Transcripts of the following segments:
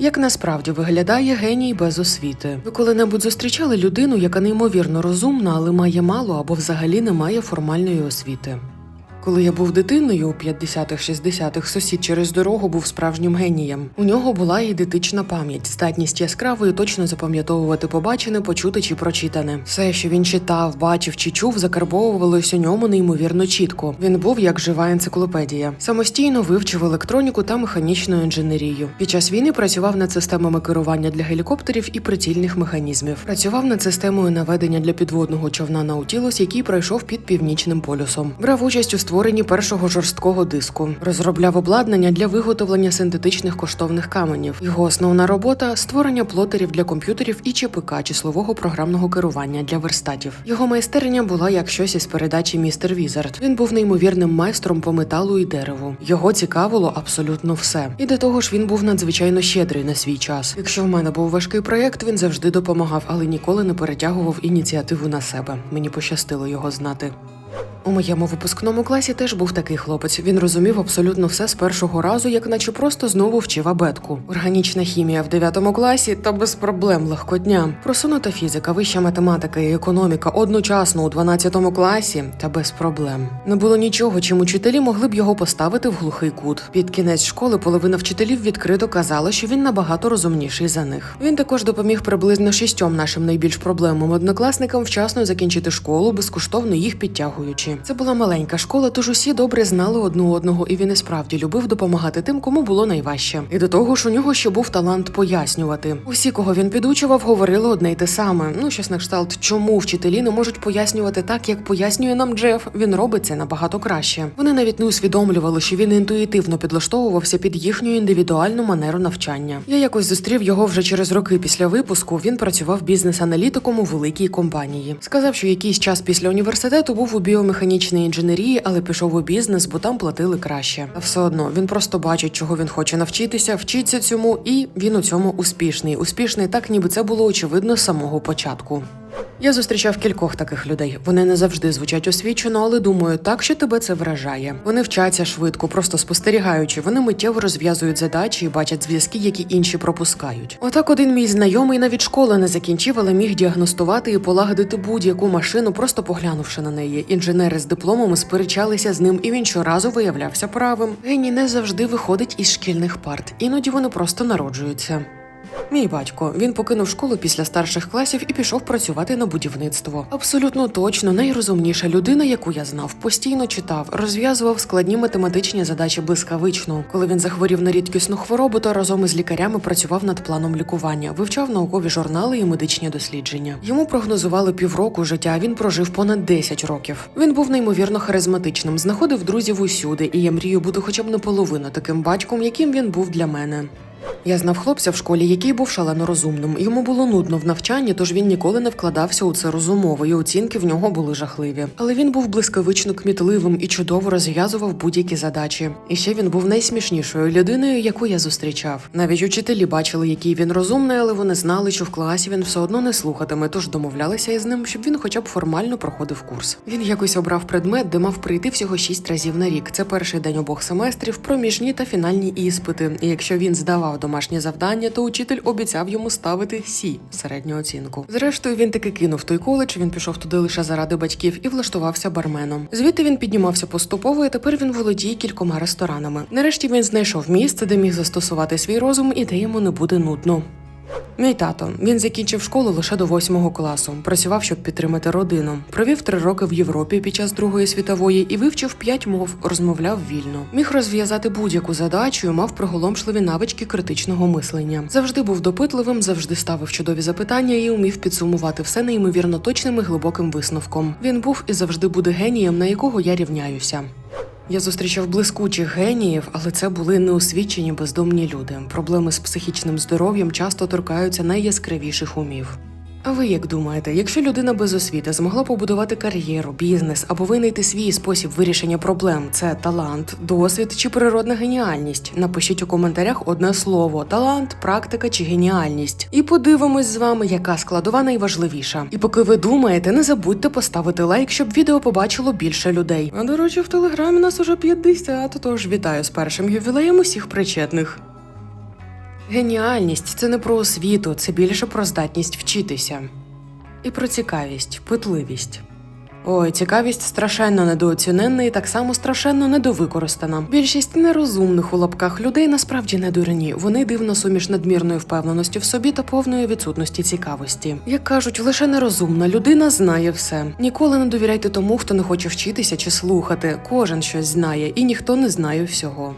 Як насправді виглядає геній без освіти? Ви коли-небудь зустрічали людину, яка неймовірно розумна, але має мало або взагалі не має формальної освіти? Коли я був дитиною у 50-х-60-х, сусід через дорогу був справжнім генієм. У нього була ідентична пам'ять, здатність яскраво і точно запам'ятовувати побачене, почути чи прочитане. Все, що він читав, бачив чи чув, закарбовувалось у ньому неймовірно чітко. Він був як жива енциклопедія. Самостійно вивчив електроніку та механічну інженерію. Під час війни працював над системами керування для гелікоптерів і прицільних механізмів. Працював над системою наведення для підводного човна Наутілус, який пройшов під північним полюсом. Брав участь у створенні першого жорсткого диску, розробляв обладнання для виготовлення синтетичних коштовних каменів. Його основна робота створення плотерів для комп'ютерів і ЧПК числового програмного керування для верстатів. Його майстерня була як щось із передачі Містер Візард. Він був неймовірним майстром по металу і дереву. Його цікавило абсолютно все. І до того ж він був надзвичайно щедрий на свій час. Якщо в мене був важкий проєкт, він завжди допомагав, але ніколи не перетягував ініціативу на себе. Мені пощастило його знати. У моєму випускному класі теж був такий хлопець. Він розумів абсолютно все з першого разу, як наче просто знову вчив абетку. Органічна хімія в 9 класі та без проблем легкодня. Просунута фізика, вища математика і економіка одночасно у 12 класі та без проблем. Не було нічого, чим учителі могли б його поставити в глухий кут. Під кінець школи половина вчителів відкрито казала, що він набагато розумніший за них. Він також допоміг приблизно шістьом нашим найбільш проблемним однокласникам вчасно закінчити школу, безкоштовно їх підтягуючи. Це була маленька школа, тож усі добре знали одну одного, і він і справді любив допомагати тим, кому було найважче. І до того ж, у нього ще був талант пояснювати. Усі, кого він підучував, говорили одне й те саме. Ну, щось на кшталт, чому вчителі не можуть пояснювати так, як пояснює нам Джеф. Він робить це набагато краще. Вони навіть не усвідомлювали, що він інтуїтивно підлаштовувався під їхню індивідуальну манеру навчання. Я якось зустрів його вже через роки після випуску. Він працював бізнес-аналітиком у великій компанії. Сказав, що якийсь час після університету був у біомеханічній інженерії, але пішов у бізнес, бо там платили краще. Все одно він просто бачить, чого він хоче навчитися, вчиться цьому, і він у цьому успішний. Успішний так, ніби це було очевидно з самого початку. Я зустрічав кількох таких людей. Вони не завжди звучать освічено, але думаю, так що тебе це вражає. Вони вчаться швидко, просто спостерігаючи. Вони миттєво розв'язують задачі і бачать зв'язки, які інші пропускають. Отак один мій знайомий навіть школи не закінчив, але міг діагностувати і полагодити будь-яку машину, просто поглянувши на неї. Інженери з дипломами сперечалися з ним, і він щоразу виявлявся правим. Геній не завжди виходить із шкільних парт. Іноді вони просто народжуються. Мій батько він покинув школу після старших класів і пішов працювати на будівництво. Абсолютно точно найрозумніша людина, яку я знав, постійно читав, розв'язував складні математичні задачі блискавично. Коли він захворів на рідкісну хворобу, то разом із лікарями працював над планом лікування, вивчав наукові журнали і медичні дослідження. Йому прогнозували півроку життя. Він прожив понад 10 років. Він був неймовірно харизматичним, знаходив друзів усюди, і я мрію бути хоча б наполовину таким батьком, яким він був для мене. Я знав хлопця в школі, який був шалено розумним. Йому було нудно в навчанні, тож він ніколи не вкладався у це розумово, і оцінки в нього були жахливі. Але він був блискавично кмітливим і чудово розв'язував будь-які задачі. І ще він був найсмішнішою людиною, яку я зустрічав. Навіть учителі бачили, який він розумний, але вони знали, що в класі він все одно не слухатиме, тож домовлялися із ним, щоб він хоча б формально проходив курс. Він якось обрав предмет, де мав прийти всього шість разів на рік. Це перший день обох семестрів, проміжні та фінальні іспити. І якщо він здавав домашнє завдання, то учитель обіцяв йому ставити сі середню оцінку. Зрештою, він таки кинув той коледж. Він пішов туди лише заради батьків і влаштувався барменом. Звідти він піднімався поступово, і тепер він володіє кількома ресторанами. Нарешті він знайшов місце, де міг застосувати свій розум, і де йому не буде нудно. Мій тато він закінчив школу лише до восьмого класу. Працював, щоб підтримати родину. Провів три роки в Європі під час Другої світової і вивчив п'ять мов, розмовляв вільно. Міг розв'язати будь-яку задачу, і мав приголомшливі навички критичного мислення. Завжди був допитливим, завжди ставив чудові запитання і умів підсумувати все неймовірно точним і глибоким висновком. Він був і завжди буде генієм, на якого я рівняюся. Я зустрічав блискучих геніїв, але це були неосвічені бездомні люди. Проблеми з психічним здоров'ям часто торкаються найяскравіших умів. А ви як думаєте, якщо людина без освіти змогла побудувати кар'єру, бізнес або винайти свій спосіб вирішення проблем, це талант, досвід чи природна геніальність? Напишіть у коментарях одне слово: талант, практика чи геніальність. І подивимось з вами, яка складова найважливіша. І поки ви думаєте, не забудьте поставити лайк, щоб відео побачило більше людей. А до речі, в телеграмі нас уже 50, тож вітаю з першим ювілеєм усіх причетних. Геніальність це не про освіту, це більше про здатність вчитися. І про цікавість, питливість. Ой, цікавість страшенно недооціненна і так само страшенно недовикористана. Більшість нерозумних у лапках людей насправді не дурні. Вони дивно суміш надмірної впевненості в собі та повної відсутності цікавості. Як кажуть, лише нерозумна людина знає все. Ніколи не довіряйте тому, хто не хоче вчитися чи слухати. Кожен щось знає, і ніхто не знає всього.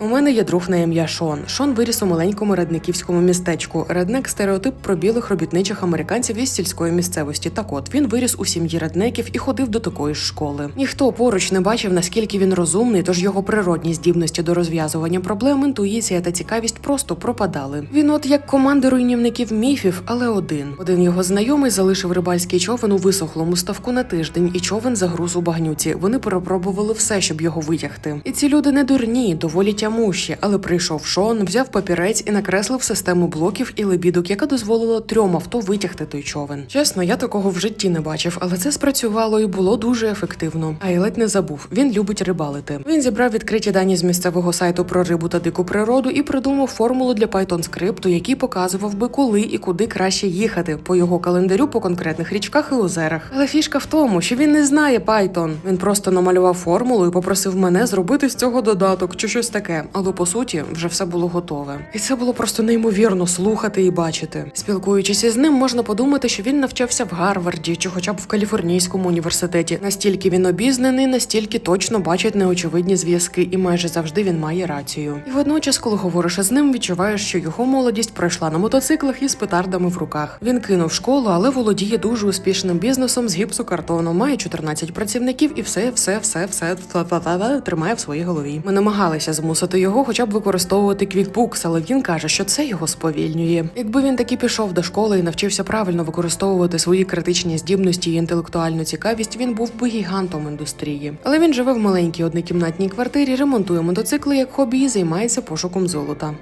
У мене є друг на ім'я Шон. Шон виріс у маленькому редниківському містечку. Реднек стереотип про білих робітничих американців із сільської місцевості. Так от він виріс у сім'ї реднеків і ходив до такої ж школи. Ніхто поруч не бачив, наскільки він розумний, тож його природні здібності до розв'язування проблем, інтуїція та цікавість просто пропадали. Він, от як команда руйнівників міфів, але один. Один його знайомий залишив рибальський човен у висохлому ставку на тиждень, і човен загруз у багнюці. Вони перепробували все, щоб його витягти. І ці люди не дурні, доволі тямущі, але прийшов Шон, взяв папірець і накреслив систему блоків і лебідок, яка дозволила трьом авто витягти той човен. Чесно, я такого в житті не бачив, але це спрацювало і було дуже ефективно. А й ледь не забув. Він любить рибалити. Він зібрав відкриті дані з місцевого сайту про рибу та дику природу і придумав формулу для Python скрипту, який показував би, коли і куди краще їхати по його календарю по конкретних річках і озерах. Але фішка в тому, що він не знає Python. Він просто намалював формулу і попросив мене зробити з цього додаток чи щось таке. Але по суті вже все було готове. І це було просто неймовірно слухати і бачити. Спілкуючись із ним, можна подумати, що він навчався в Гарварді чи хоча б в Каліфорнійському університеті. Настільки він обізнаний, настільки точно бачить неочевидні зв'язки, і майже завжди він має рацію. І водночас, коли говориш із ним, відчуваєш, що його молодість пройшла на мотоциклах із петардами в руках. Він кинув школу, але володіє дуже успішним бізнесом з гіпсокартону, має 14 працівників і все, все, все, все та-та-та-та тримає в своїй голові. Ми намагалися змусити його, хоча б використовувати квікбукс, але він каже, що це його сповільнює. Якби він таки пішов до школи і навчився правильно використовувати свої критичні здібності і інтелектуальну цікавість, він був би гігантом індустрії. Але він живе в маленькій однокімнатній квартирі, ремонтує мотоцикли як хобі і займається пошуком золота.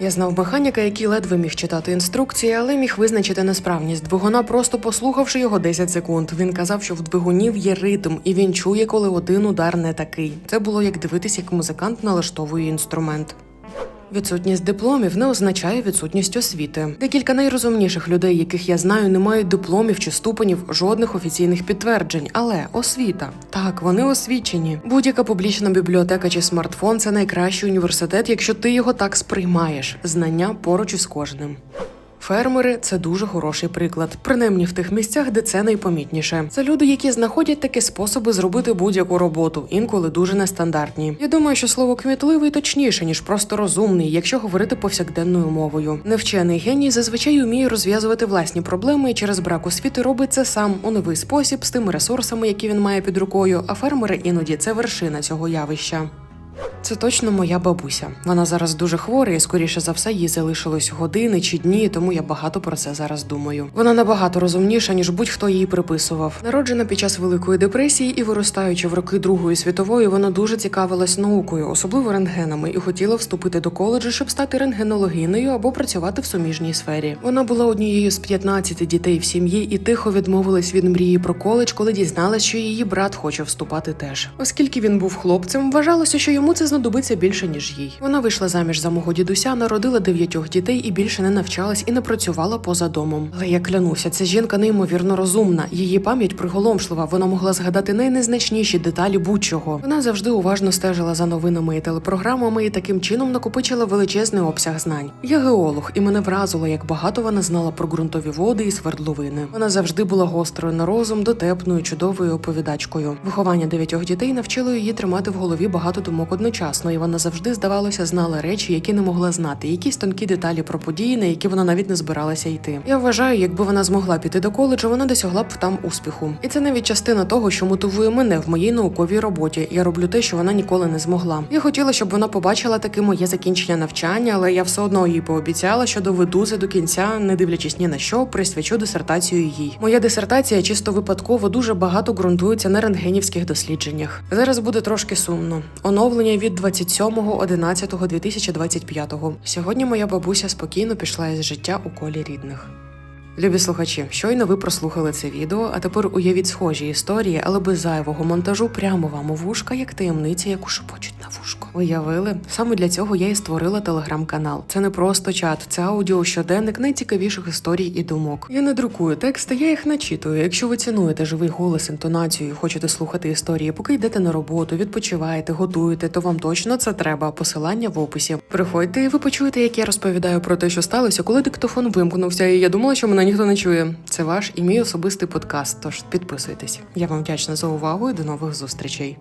Я знав механіка, який ледве міг читати інструкції, але міг визначити несправність двигуна, просто послухавши його 10 секунд. Він казав, що в двигунів є ритм, і він чує, коли один удар не такий. Це було як дивитися, як музикант налаштовує інструмент. Відсутність дипломів не означає відсутність освіти. Декілька найрозумніших людей, яких я знаю, не мають дипломів чи ступенів жодних офіційних підтверджень. Але освіта так, вони освічені. Будь-яка публічна бібліотека чи смартфон це найкращий університет, якщо ти його так сприймаєш. Знання поруч із кожним. Фермери це дуже хороший приклад, принаймні в тих місцях, де це найпомітніше. Це люди, які знаходять такі способи зробити будь-яку роботу, інколи дуже нестандартні. Я думаю, що слово кмітливий точніше ніж просто розумний, якщо говорити повсякденною мовою. Невчений геній зазвичай уміє розв'язувати власні проблеми і через брак освіти робить це сам у новий спосіб з тими ресурсами, які він має під рукою. А фермери іноді це вершина цього явища. Це точно моя бабуся. Вона зараз дуже хвора, і скоріше за все їй залишилось години чи дні, тому я багато про це зараз думаю. Вона набагато розумніша, ніж будь-хто її приписував. Народжена під час Великої депресії і виростаючи в роки Другої світової, вона дуже цікавилась наукою, особливо рентгенами, і хотіла вступити до коледжу, щоб стати рентгенологинею або працювати в суміжній сфері. Вона була однією з 15 дітей в сім'ї і тихо відмовилась від мрії про коледж, коли дізналась, що її брат хоче вступати теж. Оскільки він був хлопцем, вважалося, що йому це знадобиться більше ніж їй. Вона вийшла заміж за мого дідуся, народила дев'ятьох дітей і більше не навчалась і не працювала поза домом. Але я клянуся, ця жінка неймовірно розумна. Її пам'ять приголомшлива. Вона могла згадати найнезначніші деталі будь-чого. Вона завжди уважно стежила за новинами і телепрограмами і таким чином накопичила величезний обсяг знань. Я геолог, і мене вразило, як багато вона знала про ґрунтові води і свердловини. Вона завжди була гострою на розум, дотепною, чудовою оповідачкою. Виховання дев'ятьох дітей навчило її тримати в голові багато думок одночасно, і вона завжди, здавалося, знала речі, які не могла знати, якісь тонкі деталі про події, на які вона навіть не збиралася йти. Я вважаю, якби вона змогла піти до коледжу, вона досягла б там успіху. І це навіть частина того, що мотивує мене в моїй науковій роботі. Я роблю те, що вона ніколи не змогла. Я хотіла, щоб вона побачила таки моє закінчення навчання, але я все одно їй пообіцяла, що доведу це до кінця, не дивлячись ні на що, присвячу дисертацію їй. Моя дисертація чисто випадково дуже багато ґрунтується на рентгенівських дослідженнях. Зараз буде трошки сумно. Оновлення від 27.11.2025. Сьогодні моя бабуся спокійно пішла із життя у колі рідних. Любі слухачі, щойно ви прослухали це відео, а тепер уявіть схожі історії, але без зайвого монтажу прямо вам у вушка, як таємниці, яку шепочуть на вушко. Уявили? Саме для цього я і створила телеграм-канал. Це не просто чат, це аудіо щоденник найцікавіших історій і думок. Я не друкую тексти, я їх начитую. Якщо ви цінуєте живий голос, інтонацію, хочете слухати історії, поки йдете на роботу, відпочиваєте, готуєте, то вам точно це треба. Посилання в описі. Приходьте, і ви почуєте, як я розповідаю про те, що сталося, коли диктофон вимкнувся, і я думала, що мене ніхто не чує. Це ваш і мій особистий подкаст. Тож підписуйтесь. Я вам вдячна за увагу і до нових зустрічей.